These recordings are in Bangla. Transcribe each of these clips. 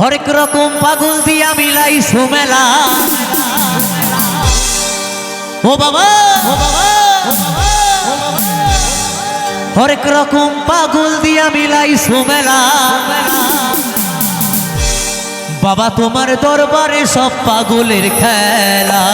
হরেক রকম পাগল দিয়া মিলাই সুমেলা। ও বাবা হরেক রকম পাগল দিয়া মিলাই সুমেলা। বাবা, তোমার দরবারে সব পাগলের খেলা।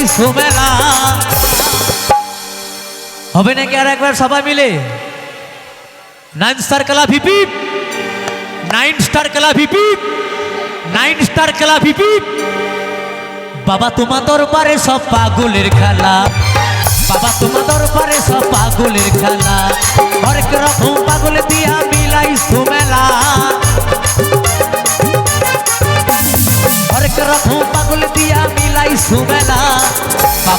মিলাই সুমেলা হবে নাকি আর একবার সবাই মিলে? নাইন স্টার খেলা ভিপি নাইন স্টার খেলা ভিপি নাইন স্টার খেলা ভিপি বাবা, তোমার দরবারে সব পাগলের খেলা। বাবা, তোমার দরবারে সব পাগলের খেলা।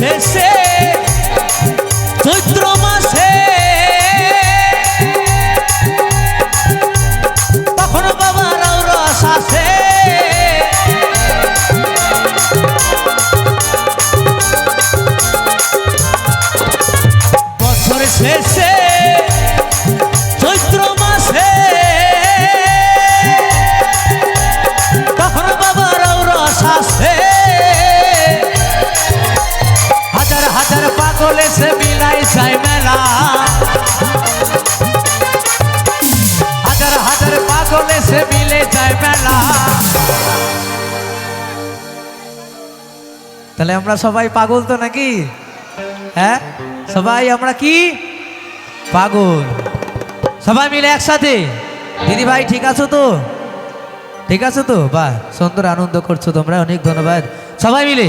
শেষে চৈত্র মাসে। তখন বাবার রস আসে এসে মিলাই যায় মেলা হাজার হাজার পাগল এসে মিলে যায় মেলা তাহলে আমরা সবাই পাগল তো নাকি হ্যাঁ সবাই আমরা কি পাগল সবাই মিলে একসাথে দিদি ভাই ঠিক আছো তো ঠিক আছে তো বাহ সুন্দর আনন্দ করছ তোমরা অনেক ধন্যবাদ সবাই মিলে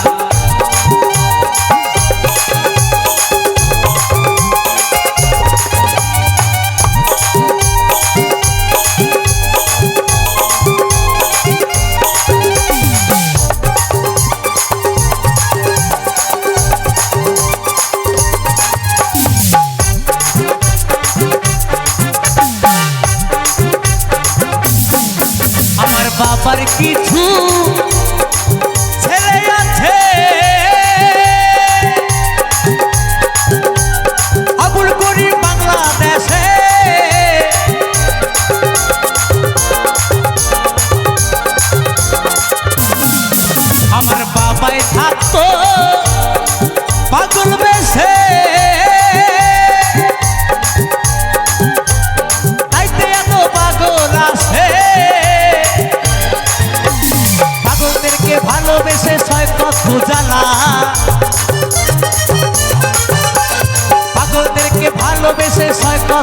আমার কিছু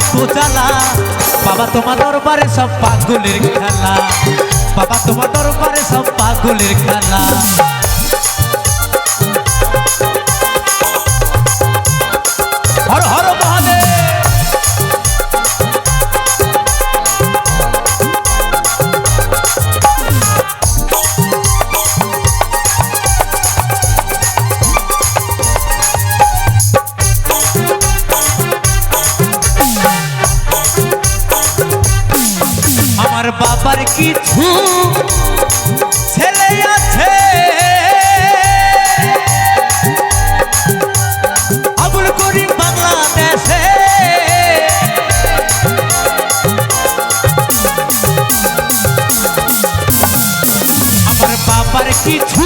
জ্বালা বাবা তোমার দরবারে সব পাগুলির খেলা। বাবা তোমার দরবারে সব পাগুলির খেলা। বাবার কিছু ছেলে আছে। আবুল করিম বাংলাদেশে। আমার বাবার কিছু